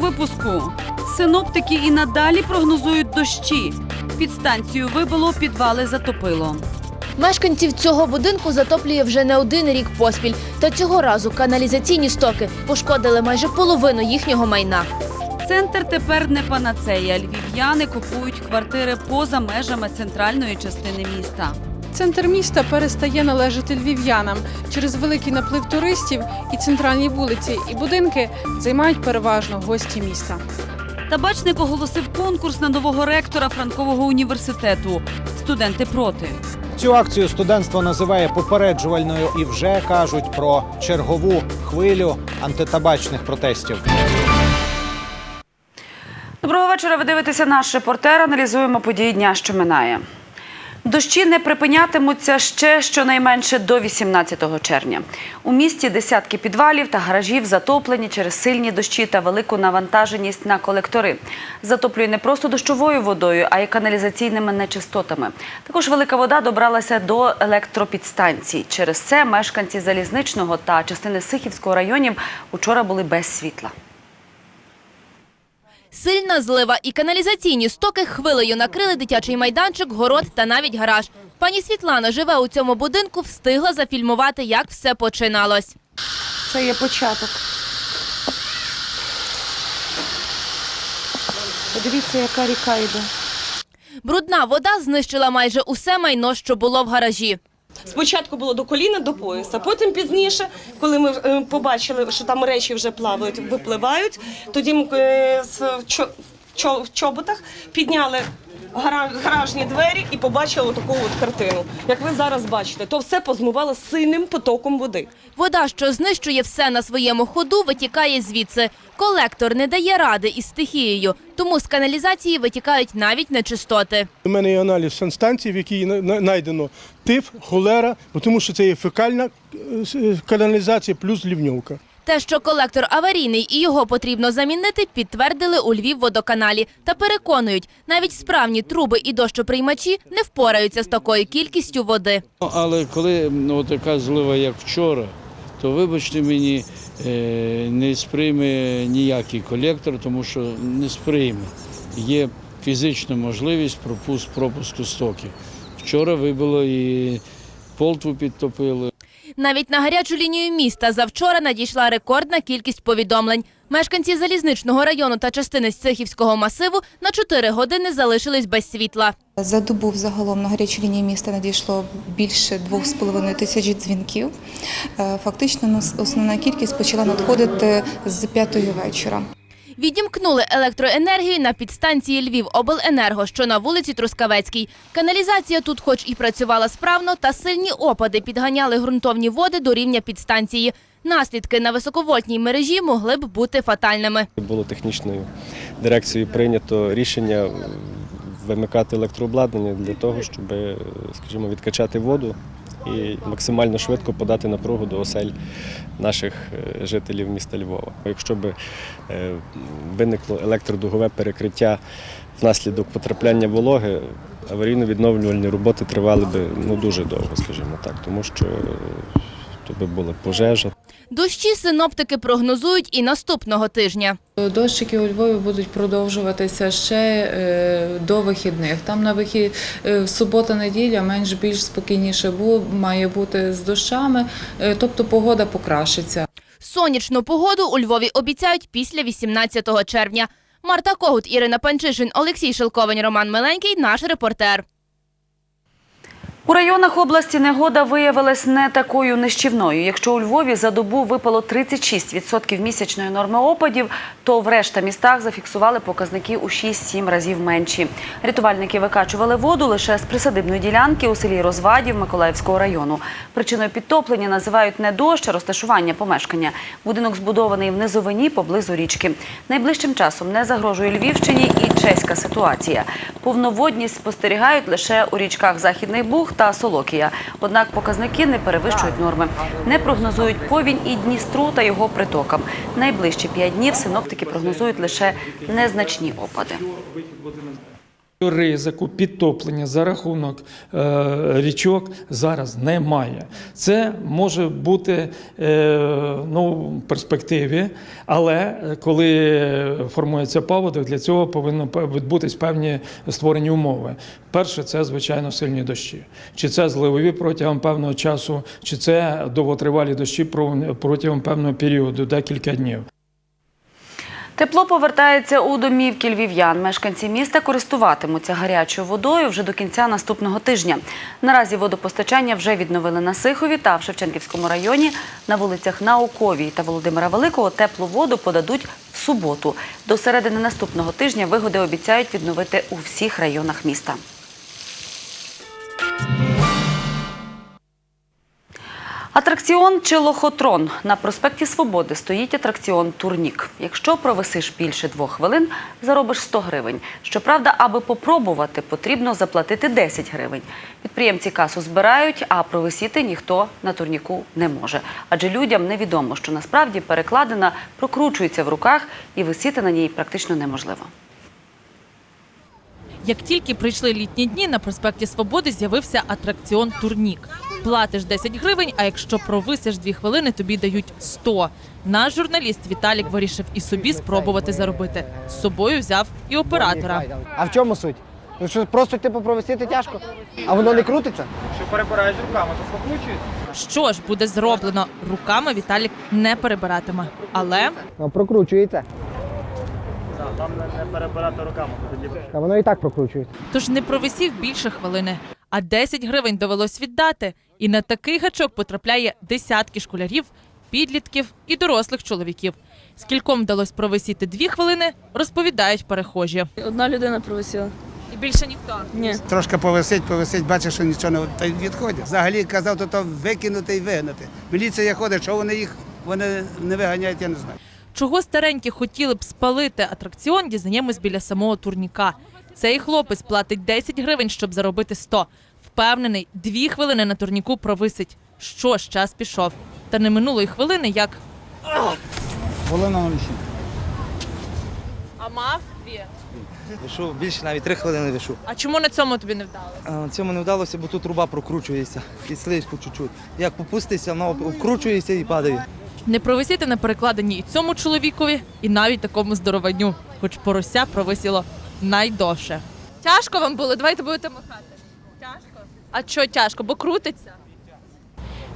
Випуску синоптики і надалі прогнозують дощі. Підстанцію вибило, підвали затопило. Мешканців цього будинку затоплює вже не один рік поспіль. Та цього разу каналізаційні стоки пошкодили майже половину їхнього майна. Центр тепер не панацея. Львів'яни купують квартири поза межами центральної частини міста. Центр міста перестає належати львів'янам через великий наплив туристів і центральні вулиці і будинки займають переважно гості міста. Табачник оголосив конкурс на нового ректора Франкового університету. Студенти проти. Цю акцію студентство називає попереджувальною і вже кажуть про чергову хвилю антитабачних протестів. Доброго вечора. Ви дивитеся наш репортер. Аналізуємо події дня, що минає. Дощі не припинятимуться ще щонайменше до 18 червня. У місті десятки підвалів та гаражів затоплені через сильні дощі та велику навантаженість на колектори. Затоплює не просто дощовою водою, а й каналізаційними нечистотами. Також велика вода добралася до електропідстанцій. Через це мешканці залізничного та частини Сихівського районів учора були без світла. Сильна злива і каналізаційні стоки хвилею накрили дитячий майданчик, город та навіть гараж. Пані Світлана живе у цьому будинку, встигла зафільмувати, як все починалось. Це є початок. Подивіться, яка ріка йде. Брудна вода знищила майже усе майно, що було в гаражі. Спочатку було до коліна, до пояса. Потім пізніше, коли ми е, побачили, що там речі вже плавають, випливають, тоді ми е, в чоботах підняли гаражні двері і побачили таку от картину. Як ви зараз бачите, то все позмивало сильним потоком води. Вода, що знищує все на своєму ходу, витікає звідси. Колектор не дає ради із стихією, тому з каналізації витікають навіть нечистоти. У мене є аналіз санстанції, в якій на- на- знайдено тиф, холера, тому що це є фекальна е, е, каналізація плюс лівньовка. Те, що колектор аварійний і його потрібно замінити, підтвердили у Львівводоканалі. Та переконують, навіть справні труби і дощоприймачі не впораються з такою кількістю води. Ну, Але коли ну, така злива, як вчора, то вибачте мені, е, не сприйме ніякий колектор, тому що не сприйме. Є фізична можливість пропуск, пропуску стоків. Вчора вибило і полтву підтопило. Навіть на гарячу лінію міста завчора надійшла рекордна кількість повідомлень. Мешканці залізничного району та частини Сихівського масиву на 4 години залишились без світла. За добу взагалом на гарячу лінію міста надійшло більше 2,5 тисяч дзвінків. Е, Фактично основна кількість почала надходити з п'ятої вечора. Відімкнули електроенергію на підстанції Львівобленерго, що на вулиці Трускавецькій. Каналізація тут, хоч і працювала справно, та сильні опади підганяли ґрунтовні води до рівня підстанції. Наслідки на високовольтній мережі могли б бути фатальними. Було технічною дирекцією прийнято рішення вимикати електрообладнання для того, щоб, скажімо, відкачати воду і максимально швидко подати напругу до осель наших е, жителів міста Львова. Якщо б е, виникло електродугове перекриття внаслідок потрапляння вологи, аварійно-відновлювальні роботи тривали б ну, дуже довго, скажімо так, тому що е, то би була пожежа. Дощі синоптики прогнозують і наступного тижня. Дощики у Львові будуть продовжуватися ще е, до вихідних. Там на вихід е, субота-неділя менш більш спокійніше бу- має бути з дощами, е, тобто погода покращиться. Сонячну погоду у Львові обіцяють після 18 червня. Марта Когут, Ірина Панчишин, Олексій Шелковень, Роман Миленький. Наш репортер. У районах області негода виявилась не такою нищівною. Якщо у Львові за добу випало 36% місячної норми опадів, то в решта містах зафіксували показники у 6-7 разів менші. Рятувальники викачували воду лише з присадибної ділянки у селі Розвадів Миколаївського району. Причиною підтоплення називають не дощ, а розташування помешкання. Будинок збудований в низовині поблизу річки. Найближчим часом не загрожує Львівщині і чеська ситуація. Повноводність спостерігають лише у річках Західний Буг та Солокія. Однак показники не перевищують норми. Не прогнозують повінь і Дністру та його притокам. Найближчі п'ять днів синоптики прогнозують лише незначні опади. Ризику підтоплення за рахунок е, річок зараз немає. Це може бути е, ну, в перспективі, але коли формується паводок, для цього повинно відбутись певні створені умови. Перше, це звичайно сильні дощі. Чи це зливові протягом певного часу, чи це довготривалі дощі протягом певного періоду, декілька днів. Тепло повертається у домівки львів'ян. Мешканці міста користуватимуться гарячою водою вже до кінця наступного тижня. Наразі водопостачання вже відновили на Сихові та в Шевченківському районі. На вулицях Науковій та Володимира Великого теплу воду подадуть в суботу. До середини наступного тижня вигоди обіцяють відновити у всіх районах міста. Атракціон чи лохотрон. На проспекті Свободи стоїть атракціон Турнік. Якщо провисиш більше двох хвилин, заробиш 100 гривень. Щоправда, аби попробувати, потрібно заплатити 10 гривень. Підприємці касу збирають, а провисіти ніхто на турніку не може. Адже людям невідомо, що насправді перекладина прокручується в руках і висіти на ній практично неможливо. Як тільки прийшли літні дні, на проспекті Свободи з'явився атракціон Турнік. Платиш 10 гривень, а якщо провисиш 2 хвилини, тобі дають 100. Наш журналіст Віталік вирішив і собі спробувати заробити. З собою взяв і оператора. А в чому суть? Ну що просто типу провисіти тяжко, а воно не крутиться? Що перебираєш руками, то прокручується? Що ж буде зроблено? Руками Віталік не перебиратиме. Але Прокручується. Там не перебирати руками. А воно і так прокручується. тож не провисів більше хвилини. А 10 гривень довелось віддати. І на такий гачок потрапляє десятки школярів, підлітків і дорослих чоловіків. Скільком вдалось провисіти дві хвилини, розповідають перехожі. Одна людина провисіла. І більше ніхто. Ні. Трошки повисить, повисить, бачиш, що нічого не відходить. Взагалі казав, то, то викинути і вигнати. Міліція ходить, що вони їх вони не виганяють, я не знаю. Чого старенькі хотіли б спалити атракціон, дізнаємось біля самого турніка. Цей хлопець платить 10 гривень, щоб заробити 100. Впевнений, дві хвилини на турніку провисить. Що ж, час пішов. Та не минулої хвилини, як Хвилина на вісім. а мав дві. Вишу більше навіть три хвилини вишу. А чому на цьому тобі не вдалося? Цьому не вдалося, бо тут труба прокручується. І слизько чуть-чуть. Як попуститься, воно обкручується і падає. Не провисіти на перекладині і цьому чоловікові, і навіть такому здорованню, хоч порося провисіло найдовше. Тяжко вам було? Давайте будете махати. Тяжко? А що тяжко? Бо крутиться.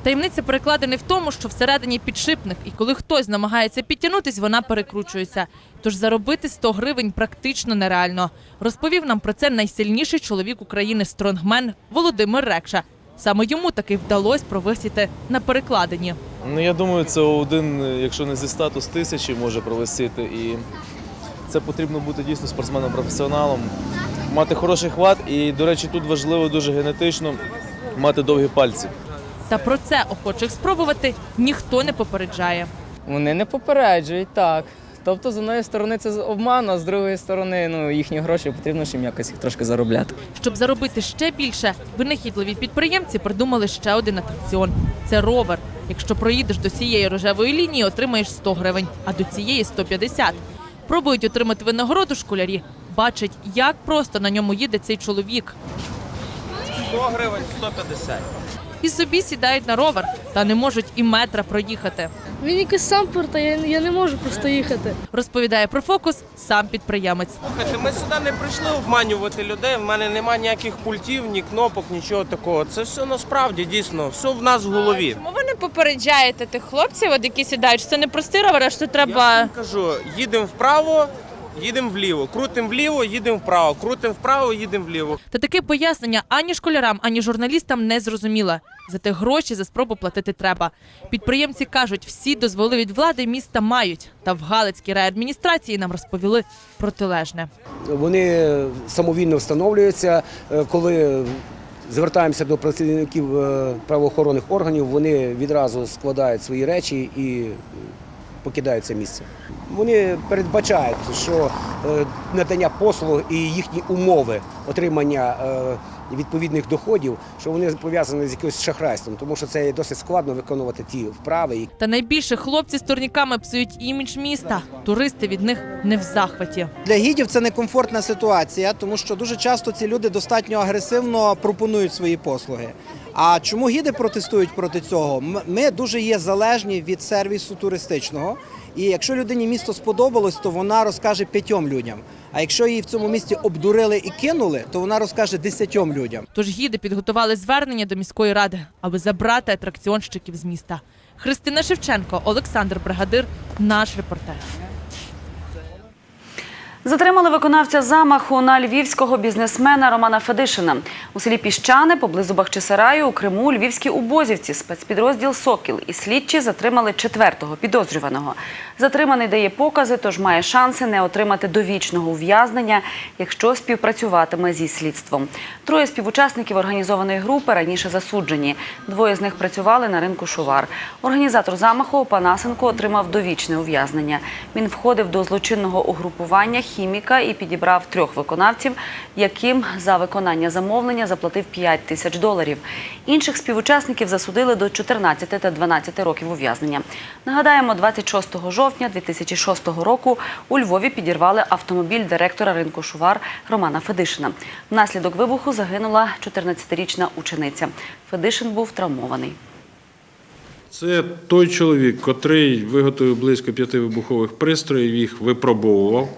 Таємниця перекладини в тому, що всередині підшипник, і коли хтось намагається підтягнутись, вона перекручується. Тож заробити 100 гривень практично нереально. Розповів нам про це найсильніший чоловік України стронгмен Володимир Рекша. Саме йому таки вдалося провисіти на перекладині. Ну я думаю, це один, якщо не зі статус то з тисячі може провисіти. І це потрібно бути дійсно спортсменом-професіоналом, мати хороший хват. І, до речі, тут важливо дуже генетично мати довгі пальці. Та про це охочих спробувати ніхто не попереджає. Вони не попереджують так. Тобто, з однієї сторони це обман, а з другої сторони, ну їхні гроші потрібно ж їм якось їх трошки заробляти. Щоб заробити ще більше, винахідливі підприємці придумали ще один атракціон. Це ровер. Якщо проїдеш до цієї рожевої лінії, отримаєш 100 гривень, а до цієї 150. Пробують отримати винагороду школярі. Бачать, як просто на ньому їде цей чоловік. 100 гривень, 150. І собі сідають на ровер, та не можуть і метра проїхати. Він якийсь сам портає, я не можу просто їхати. Розповідає про фокус сам підприємець. Слухайте, ми сюди не прийшли обманювати людей. В мене немає ніяких пультів, ні кнопок, нічого такого. Це все насправді дійсно, все в нас в голові. Чому ви не попереджаєте тих хлопців, от які сідають? що Це не простий ровер, а що Я треба. вам кажу, їдемо вправо, їдемо вліво, крутимо вліво, їдемо вправо, крутимо вправо, їдемо вліво. Та таке пояснення ані школярам, ані журналістам не зрозуміло. Зате гроші за спробу платити треба. Підприємці кажуть, всі дозволи від влади міста мають. Та в Галицькій райадміністрації нам розповіли протилежне. Вони самовільно встановлюються, Е, коли звертаємося до працівників е, правоохоронних органів, вони відразу складають свої речі і е, покидають це місце. Вони передбачають, що е, надання послуг і їхні умови отримання е, відповідних доходів, що вони пов'язані з якимось шахрайством, тому що це досить складно виконувати ті вправи, Та найбільше хлопці з турніками псують імідж міста. Туристи від них не в захваті. Для гідів це некомфортна ситуація, тому що дуже часто ці люди достатньо агресивно пропонують свої послуги. А чому гіди протестують проти цього? Ми дуже є залежні від сервісу туристичного. І якщо людині місто сподобалось, то вона розкаже п'ятьом людям. А якщо її в цьому місті обдурили і кинули, то вона розкаже десятьом людям. Тож гіди підготували звернення до міської ради, аби забрати атракціонщиків з міста. Христина Шевченко, Олександр Бригадир, наш репортер. Затримали виконавця замаху на львівського бізнесмена Романа Федишина. У селі Піщани, поблизу Бахчисараю, у Криму, львівські убозівці, спецпідрозділ Сокіл і слідчі затримали четвертого підозрюваного. Затриманий дає покази, тож має шанси не отримати довічного ув'язнення, якщо співпрацюватиме зі слідством. Троє співучасників організованої групи раніше засуджені. Двоє з них працювали на ринку Шувар. Організатор замаху Панасенко отримав довічне ув'язнення. Він входив до злочинного угрупування хіміка і підібрав трьох виконавців, яким за виконання замовлення заплатив 5 тисяч доларів. Інших співучасників засудили до 14 та 12 років ув'язнення. Нагадаємо, 26 жовтня 2006 року у Львові підірвали автомобіль директора ринку Шувар Романа Федишина. Внаслідок вибуху загинула 14-річна учениця. Федишин був травмований. Це той чоловік, котрий виготовив близько п'яти вибухових пристроїв, їх випробовував,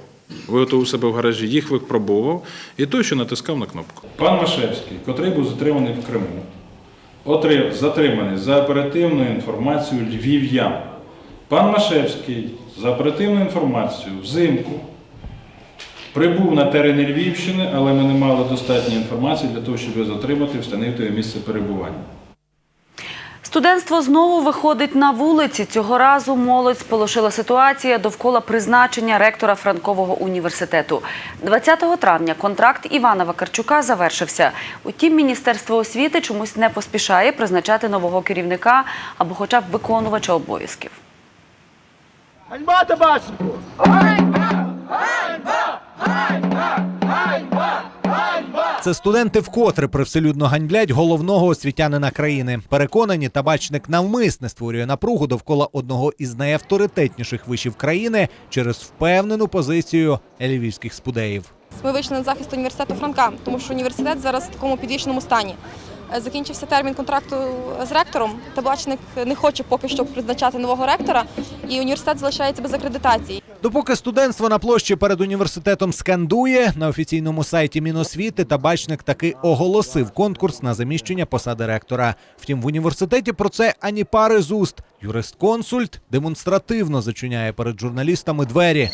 виготовив себе в гаражі, їх випробовував, і той, що натискав на кнопку. Пан Машевський, котрий був затриманий в Криму, отрив, затриманий за оперативною інформацією львів'ян. Пан Машевський за оперативною інформацією взимку прибув на терени Львівщини, але ми не мали достатньої інформації для того, щоб його затримати і встановити місце перебування. Студентство знову виходить на вулиці. Цього разу молодь сполошила ситуація довкола призначення ректора Франкового університету. 20 травня контракт Івана Вакарчука завершився. Утім, Міністерство освіти чомусь не поспішає призначати нового керівника або хоча б виконувача обов'язків. Ганьба Табачнику! Це студенти вкотре привселюдно ганьблять головного освітянина країни. Переконані, табачник навмисне створює напругу довкола одного із найавторитетніших вишів країни через впевнену позицію львівських спудеїв. Ми вийшли на захист університету Франка, тому що університет зараз в такому підвішеному стані. Е, Закінчився термін контракту з ректором. Табачник не хоче поки що призначати нового ректора, і університет залишається без акредитації. Допоки студентство на площі перед університетом скандує, на офіційному сайті Міносвіти табачник таки оголосив конкурс на заміщення посади ректора. Втім, в університеті про це ані пари з уст. Юрист-консульт демонстративно зачиняє перед журналістами двері.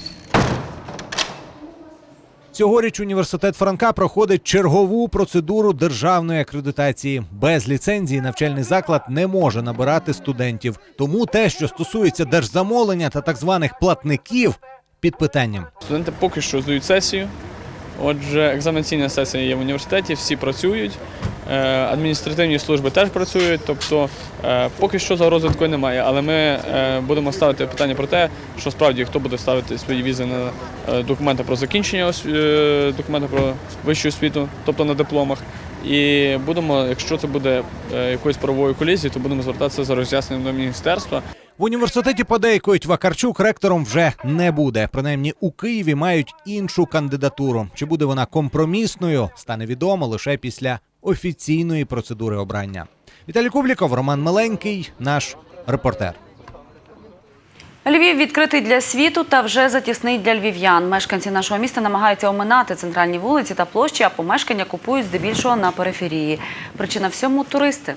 Цьогоріч університет Франка проходить чергову процедуру державної акредитації. Без ліцензії навчальний заклад не може набирати студентів. Тому те, що стосується держзамовлення та так званих платників, під питанням. Студенти поки що здають сесію. Отже, екзаменаційна сесія є в університеті, всі працюють, адміністративні служби теж працюють. Тобто е, поки що загрози такої немає. Але ми е, будемо ставити питання про те, що справді хто буде ставити свої візи на е, документи про закінчення е, документи про вищу освіту, тобто на дипломах. І будемо, якщо це буде е, якоюсь правовою колізією, то будемо звертатися за роз'ясненням до міністерства. В університеті подейкують Вакарчук ректором вже не буде. Принаймні у Києві мають іншу кандидатуру. Чи буде вона компромісною, стане відомо лише після офіційної процедури обрання. Віталій Кубліков, Роман Миленький, наш репортер. Львів відкритий для світу та вже затісний для львів'ян. Мешканці нашого міста намагаються оминати центральні вулиці та площі, а помешкання купують здебільшого на периферії. Причина всьому туристи.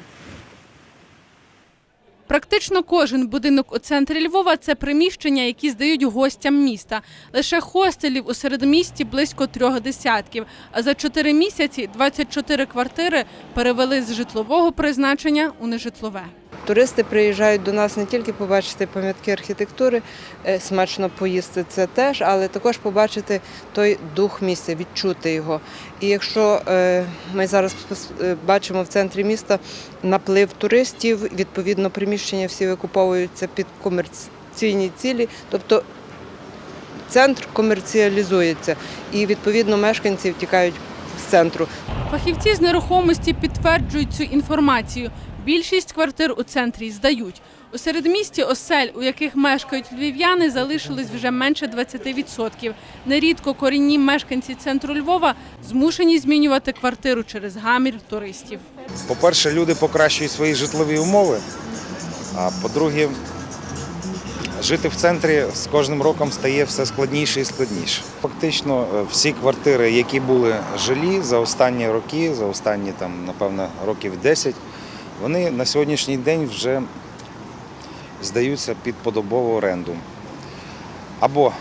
Практично кожен будинок у центрі Львова це приміщення, які здають гостям міста. Лише хостелів у середмісті близько трьох десятків. А за чотири місяці 24 квартири перевели з житлового призначення у нежитлове. Туристи приїжджають до нас не тільки побачити пам'ятки архітектури, е, смачно поїсти це теж, але також побачити той дух місця, відчути його. І якщо е, ми зараз е, бачимо в центрі міста наплив туристів, відповідно приміщення всі викуповуються під комерційні цілі, тобто центр комерціалізується і відповідно мешканці втікають з центру. Фахівці з нерухомості підтверджують цю інформацію. Більшість квартир у центрі здають. У середмісті осель, у яких мешкають львів'яни, залишилось вже менше 20%. Нерідко корінні мешканці центру Львова змушені змінювати квартиру через гамір туристів. По-перше, люди покращують свої житлові умови. А по-друге, жити в центрі з кожним роком стає все складніше і складніше. Фактично, е, всі квартири, які були жилі за останні роки, за останні там, напевно, років 10, вони на сьогоднішній день вже здаються під подобову оренду. Або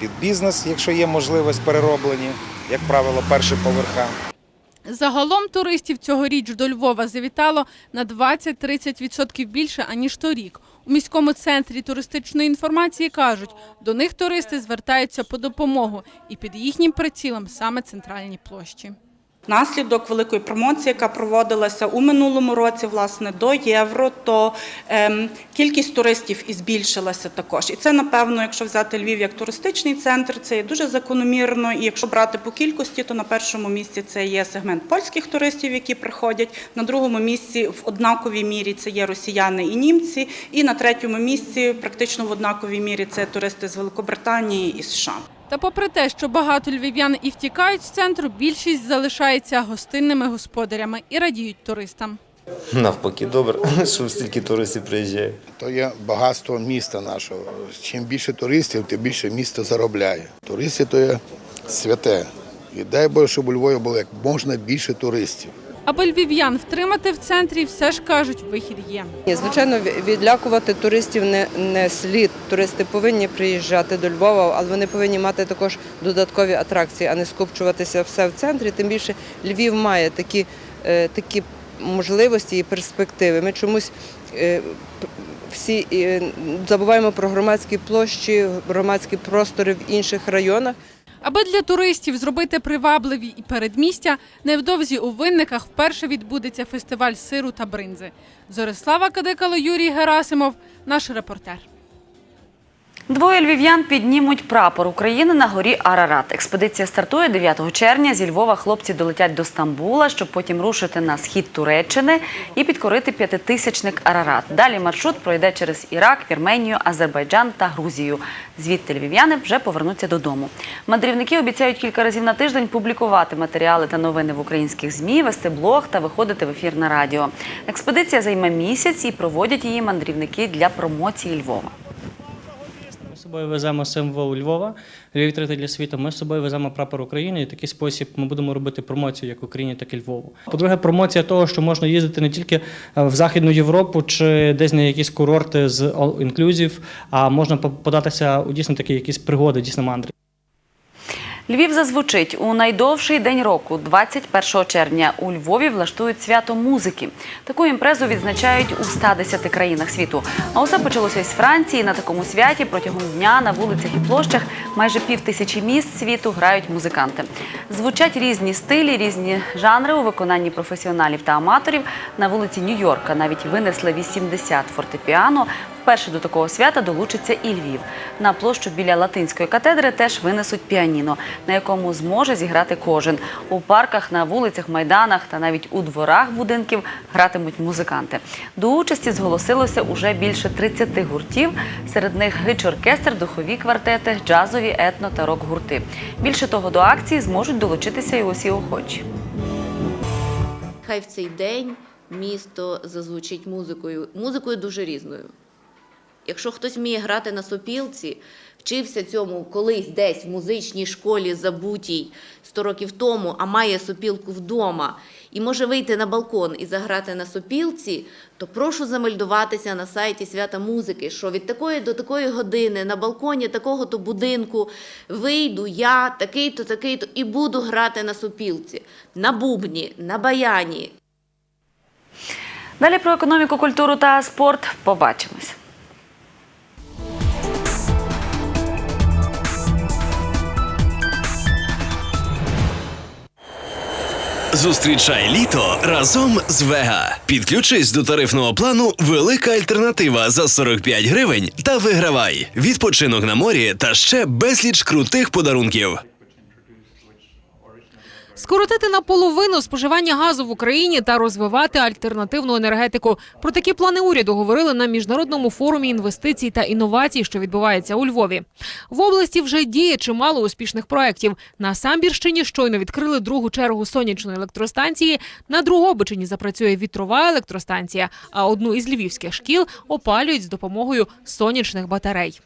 під бізнес, якщо є можливість перероблені, як правило, перші поверха. Загалом туристів цьогоріч до Львова завітало на 20-30% більше, аніж торік. У міському центрі туристичної інформації кажуть, до них туристи звертаються по допомогу і під їхнім прицілом саме центральні площі. Наслідок великої промоції, яка проводилася у минулому році, власне, до євро, то ем, кількість туристів і збільшилася також. І це, напевно, якщо взяти Львів як туристичний центр, це є дуже закономірно. І якщо брати по кількості, то на першому місці це є сегмент польських туристів, які приходять. На другому місці в однаковій мірі це є росіяни і німці. І на третьому місці, практично в однаковій мірі, це туристи з Великобританії і США. Та попри те, що багато львів'ян і втікають з центру, більшість залишається гостинними господарями і радіють туристам. Навпаки, добре, що стільки туристів приїжджає. То є багатство міста нашого. Чим більше туристів, тим більше місто заробляє. Туристи то є святе. І дай Боже, щоб у Львові було як можна більше туристів. Аби львів'ян втримати в центрі, все ж кажуть, вихід є. Ні, Звичайно, ві- відлякувати туристів не, не слід. Туристи повинні приїжджати до Львова, але вони повинні мати також додаткові атракції, а не скупчуватися все в центрі. Тим більше Львів має такі, е, такі можливості і перспективи. Ми чомусь е, всі е, забуваємо про громадські площі, громадські простори в інших районах. Аби для туристів зробити привабливі і передмістя, невдовзі у винниках вперше відбудеться фестиваль сиру та бринзи. Зорислава Кадикало, Юрій Герасимов, наш репортер. Двоє львів'ян піднімуть прапор України на горі Арарат. Експедиція стартує 9 червня. Зі Львова хлопці долетять до Стамбула, щоб потім рушити на схід Туреччини і підкорити п'ятитисячник Арарат. Далі маршрут пройде через Ірак, Вірменію, Азербайджан та Грузію. Звідти львів'яни вже повернуться додому. Мандрівники обіцяють кілька разів на тиждень публікувати матеріали та новини в українських змі, вести блог та виходити в ефір на радіо. Експедиція займе місяць і проводять її мандрівники для промоції Львова. Собою веземо символ Львова, Львів відкритий для світу. Ми з собою веземо прапор України. І в такий спосіб ми будемо робити промоцію як Україні, так і Львову. По-друге, промоція того, що можна їздити не тільки е, в Західну Європу чи десь на якісь курорти з all inclusive, а можна по- податися у дійсно такі якісь пригоди, дійсно мандри. Львів зазвучить у найдовший день року, 21 червня. У Львові влаштують свято музики. Таку імпрезу відзначають у 110 країнах світу. А усе почалося із Франції. На такому святі протягом дня на вулицях і площах майже пів тисячі міст світу грають музиканти. Звучать різні стилі, різні жанри у виконанні професіоналів та аматорів. На вулиці Нью-Йорка навіть винесли 80 фортепіано. Вперше до такого свята долучиться і Львів. На площу біля латинської катедри теж винесуть піаніно, на якому зможе зіграти кожен. У парках, на вулицях, майданах та навіть у дворах будинків гратимуть музиканти. До участі зголосилося уже більше 30 гуртів. Серед них гич-оркестр, духові квартети, джазові, етно та рок-гурти. Більше того, до акції зможуть долучитися і усі охочі. Хай в цей день місто зазвучить музикою, музикою дуже різною. Якщо хтось вміє грати на сопілці, вчився цьому колись десь в музичній школі забутій 100 років тому, а має сопілку вдома і може вийти на балкон і заграти на сопілці, то прошу замельдуватися на сайті свята музики, що від такої до такої години на балконі такого-то будинку вийду я, такий-то, такий-то, і буду грати на сопілці, на бубні, на баяні. Далі про економіку, культуру та спорт побачимось. Зустрічай літо разом з Вега. Підключись до тарифного плану Велика альтернатива за 45 гривень та вигравай відпочинок на морі та ще безліч крутих подарунків. Скоротити наполовину споживання газу в Україні та розвивати альтернативну енергетику. Про такі плани уряду говорили на міжнародному форумі інвестицій та інновацій, що відбувається у Львові. В області вже діє чимало успішних проєктів. На Самбірщині щойно відкрили другу чергу сонячної електростанції. На Другобичині запрацює вітрова електростанція, а одну із львівських шкіл опалюють з допомогою сонячних батарей.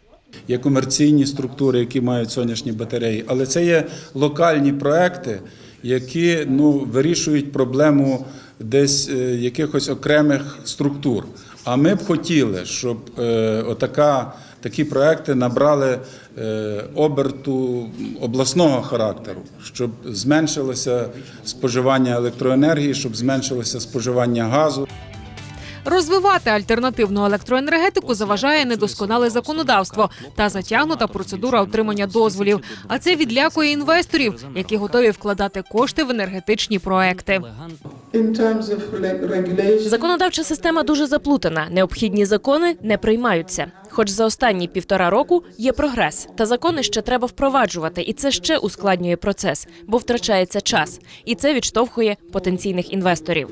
Є комерційні структури, які мають сонячні батареї, але це є локальні проекти, які ну, вирішують проблему десь е, якихось окремих структур. А ми б хотіли, щоб е, отака, такі проекти набрали е, оберту обласного характеру, щоб зменшилося споживання електроенергії, щоб зменшилося споживання газу. Розвивати альтернативну електроенергетику заважає недосконале законодавство та затягнута процедура отримання дозволів. А це відлякує інвесторів, які готові вкладати кошти в енергетичні проекти. Законодавча система дуже заплутана. Необхідні закони не приймаються. Хоч за останні півтора року є прогрес, та закони ще треба впроваджувати, і це ще ускладнює процес, бо втрачається час, і це відштовхує потенційних інвесторів.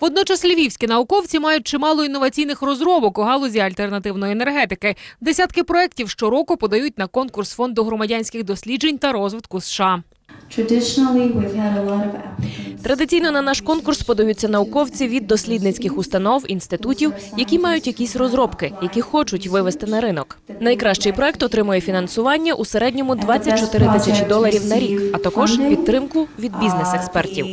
Водночас львівські науковці мають чимало інноваційних розробок у галузі альтернативної енергетики. Десятки проєктів щороку подають на конкурс фонду громадянських досліджень та розвитку США. Традиційно на наш конкурс подаються науковці від дослідницьких установ, інститутів, які мають якісь розробки, які хочуть вивести на ринок. Найкращий проект отримує фінансування у середньому 24 тисячі доларів на рік, а також підтримку від бізнес-експертів.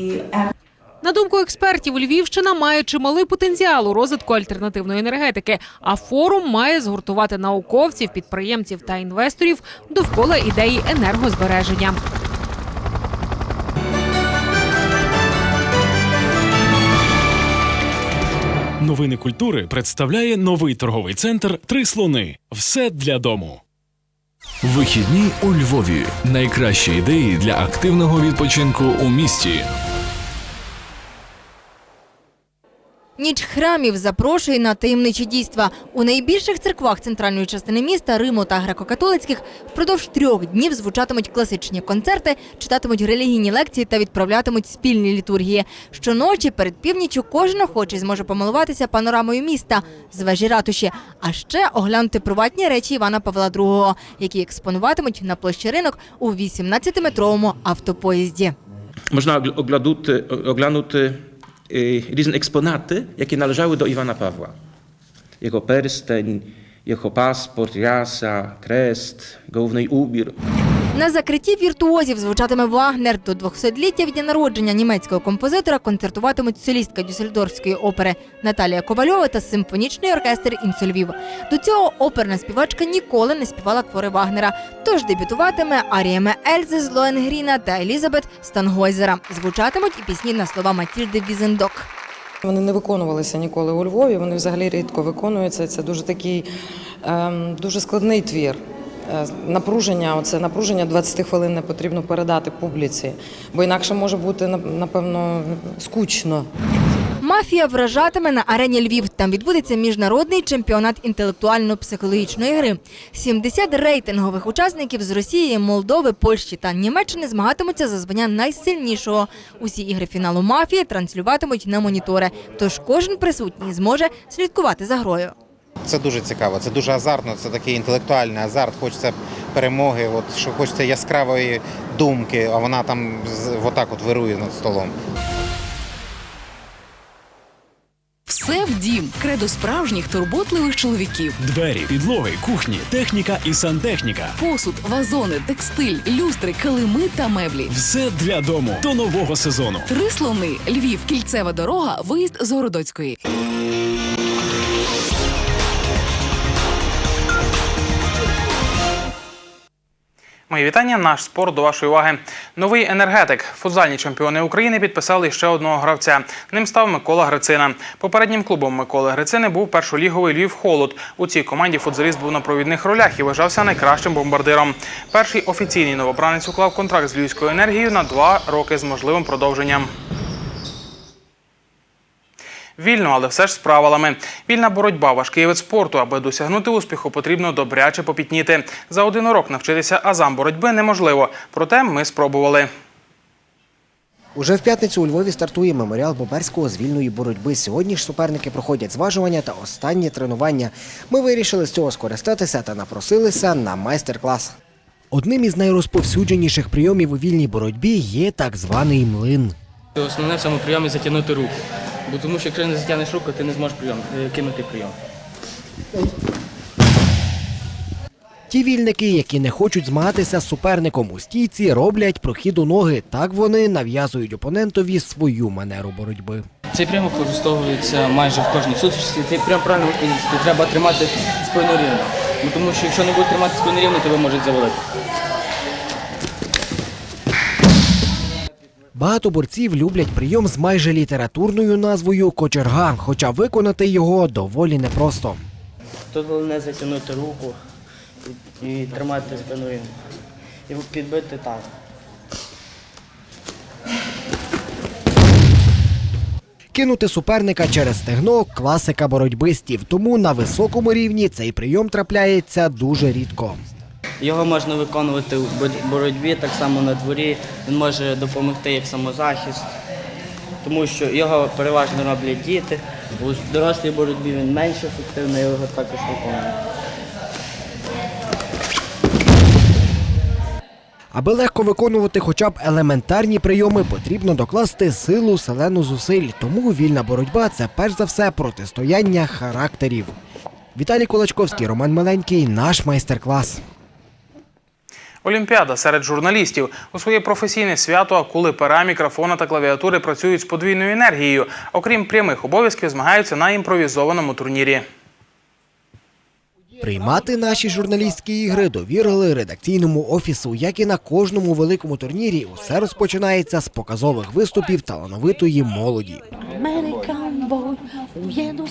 На думку експертів, Львівщина має чималий потенціал у розвитку альтернативної енергетики. А форум має згуртувати науковців, підприємців та інвесторів довкола ідеї енергозбереження. Новини культури представляє новий торговий центр Три слони. Все для дому. Вихідні у Львові. Найкращі ідеї для активного відпочинку у місті. Ніч храмів запрошує на таємничі дійства. У найбільших церквах центральної частини міста, Риму та греко-католицьких впродовж трьох днів звучатимуть класичні концерти, читатимуть релігійні лекції та відправлятимуть спільні літургії. Щоночі перед північю кожен охочий зможе помилуватися панорамою міста з вежі ратуші, а ще оглянути приватні речі Івана Павла II, які експонуватимуть на площі ринок у 18-метровому автопоїзді. Można oglądać, oglądać y, różne eksponaty, jakie należały do Iwana Pawła. Jego persteń, jego paszport, jasa, krest, główny ubір. На закритті віртуозів звучатиме Вагнер. До 200-ліття від дня народження німецького композитора концертуватимуть солістка Дюссельдорфської опери Наталія Ковальова та симфонічний оркестр «Інсольвів». До цього оперна співачка ніколи не співала твори Вагнера. Тож дебютуватиме аріями Ельзи з Лоенгріна та Елізабет Стангойзера. Звучатимуть і пісні на слова Матільди Візендок. Вони не виконувалися ніколи у Львові. Вони взагалі рідко виконуються. Це дуже такий ем, дуже складний твір. Е, Напруження, оце напруження 20 хвилин не потрібно передати публіці, бо інакше може бути напевно скучно. Мафія вражатиме на арені Львів. Там відбудеться міжнародний чемпіонат інтелектуально-психологічної гри. 70 рейтингових учасників з Росії, Молдови, Польщі та Німеччини змагатимуться за звання найсильнішого. Усі ігри фіналу мафії транслюватимуть на монітори. Тож кожен присутній зможе слідкувати за грою. Це дуже цікаво, це дуже азартно, це такий інтелектуальний азарт. Хочеться перемоги, от що хочеться яскравої думки, а вона там з- отак от вирує над столом. Все в дім. Кредо справжніх турботливих чоловіків. Двері, підлоги, кухні, техніка і сантехніка. Посуд, вазони, текстиль, люстри, килими та меблі. Все для дому до нового сезону. Три слони. Львів, кільцева дорога, виїзд з Городоцької. Мої вітання. Наш спорт до вашої уваги. Новий енергетик. Футзальні чемпіони України підписали ще одного гравця. Ним став Микола Грицина. Попереднім клубом Миколи Грицини був першоліговий Львів Холод. У цій команді футзаліст був на провідних ролях і вважався найкращим бомбардиром. Перший офіційний новобранець уклав контракт з Львівською енергією на два роки з можливим продовженням. Вільно, але все ж з правилами. Вільна боротьба важкий вид спорту. Аби досягнути успіху, потрібно добряче попітніти. За один урок навчитися азам боротьби неможливо. Проте ми спробували. Уже в п'ятницю у Львові стартує меморіал Боберського з вільної боротьби. Сьогодні ж суперники проходять зважування та останні тренування. Ми вирішили з цього скористатися та напросилися на майстер-клас. Одним із найрозповсюдженіших прийомів у вільній боротьбі є так званий млин. Основне в цьому прийомі затягнути руку. Бо тому що якщо не затягнеш руку, ти не зможеш прийом, е, кинути прийом. Ті вільники, які не хочуть змагатися з суперником у стійці, роблять прохід у ноги. Так вони нав'язують опонентові свою манеру боротьби. Цей прийом використовується майже в кожній сутичці. Цей прийом правильно. Треба тримати спину рівно. Тому що якщо не будеш тримати спину рівно, тебе можуть завалити. Багато борців люблять прийом з майже літературною назвою кочерга, хоча виконати його доволі непросто. Тут головне затягнути руку і, і тримати рівно. І підбити так. Кинути суперника через стегно класика боротьбистів, тому на високому рівні цей прийом трапляється дуже рідко. Його можна виконувати в боротьбі, так само на дворі. Він може допомогти як самозахист, тому що його переважно роблять діти. У дорослій боротьбі він менш ефективний, його також виконують. Аби легко виконувати хоча б елементарні прийоми, потрібно докласти силу селену зусиль. Тому вільна боротьба це перш за все протистояння характерів. Віталій Кулачковський, Роман Маленький, наш майстер-клас. Олімпіада серед журналістів у своє професійне свято акули пера, мікрофона та клавіатури працюють з подвійною енергією. Окрім прямих обов'язків, змагаються на імпровізованому турнірі. Приймати наші журналістські ігри довірили редакційному офісу, як і на кожному великому турнірі. Усе розпочинається з показових виступів талановитої молоді. American boy, уеду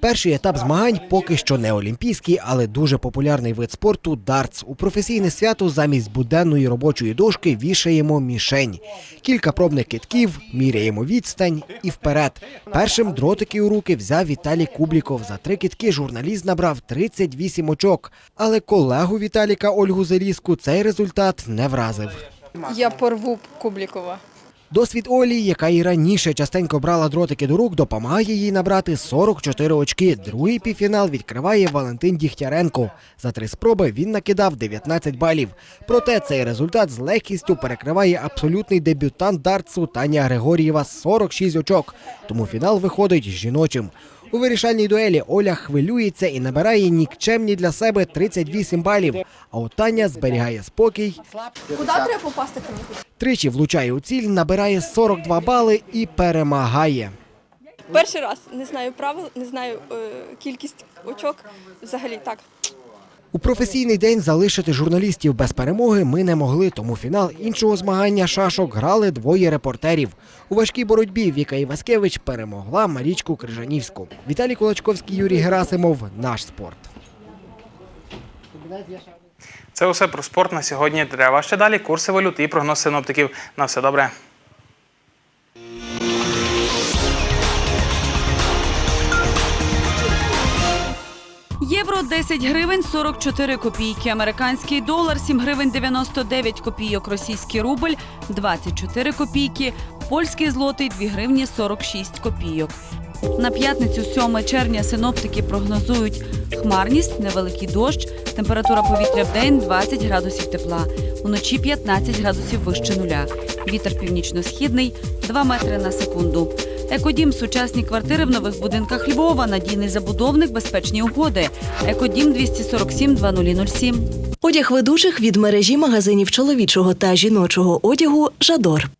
Перший етап змагань поки що не олімпійський, але дуже популярний вид спорту дартс. У професійне свято замість буденної робочої дошки вішаємо мішень. Кілька пробних китків, міряємо відстань і вперед. Першим дротики у руки взяв Віталій Кубліков. За три китки журналіст набрав 38 очок. Але колегу Віталіка Ольгу Залізку цей результат не вразив. Я порву Кублікова. Досвід Олі, яка і раніше частенько брала дротики до рук, допомагає їй набрати 44 очки. Другий півфінал відкриває Валентин Дігтяренко. За три спроби він накидав 19 балів. Проте цей результат з легкістю перекриває абсолютний дебютант дартсу Таня Григорієва 46 очок. Тому фінал виходить жіночим. У вирішальній дуелі Оля хвилюється і набирає нікчемні для себе 38 балів. А от Таня зберігає спокій, Куди треба попасти тричі влучає у ціль, набирає 42 бали і перемагає. Перший раз не знаю правил, не знаю е, кількість очок. Взагалі так. У професійний день залишити журналістів без перемоги ми не могли, тому фінал іншого змагання шашок грали двоє репортерів. У важкій боротьбі Віка Іваскевич перемогла Марічку Крижанівську. Віталій Кулачковський, Юрій Герасимов. Наш спорт. Це усе про спорт на сьогодні. Для вас ще далі курси валют і прогноз синоптиків. На все добре. Євро 10 гривень 44 копійки. Американський долар 7 гривень 99 копійок. Російський рубль 24 копійки. Польський злотий 2 гривні 46 копійок. На п'ятницю 7 червня синоптики прогнозують хмарність, невеликий дощ, температура повітря в день 20 градусів тепла, уночі 15 градусів вище нуля. Вітер північно-східний 2 метри на секунду. Екодім сучасні квартири в нових будинках Львова, надійний забудовник, безпечні угоди. Екодім 247 2007. Одяг ведучих від мережі магазинів чоловічого та жіночого одягу Жадор.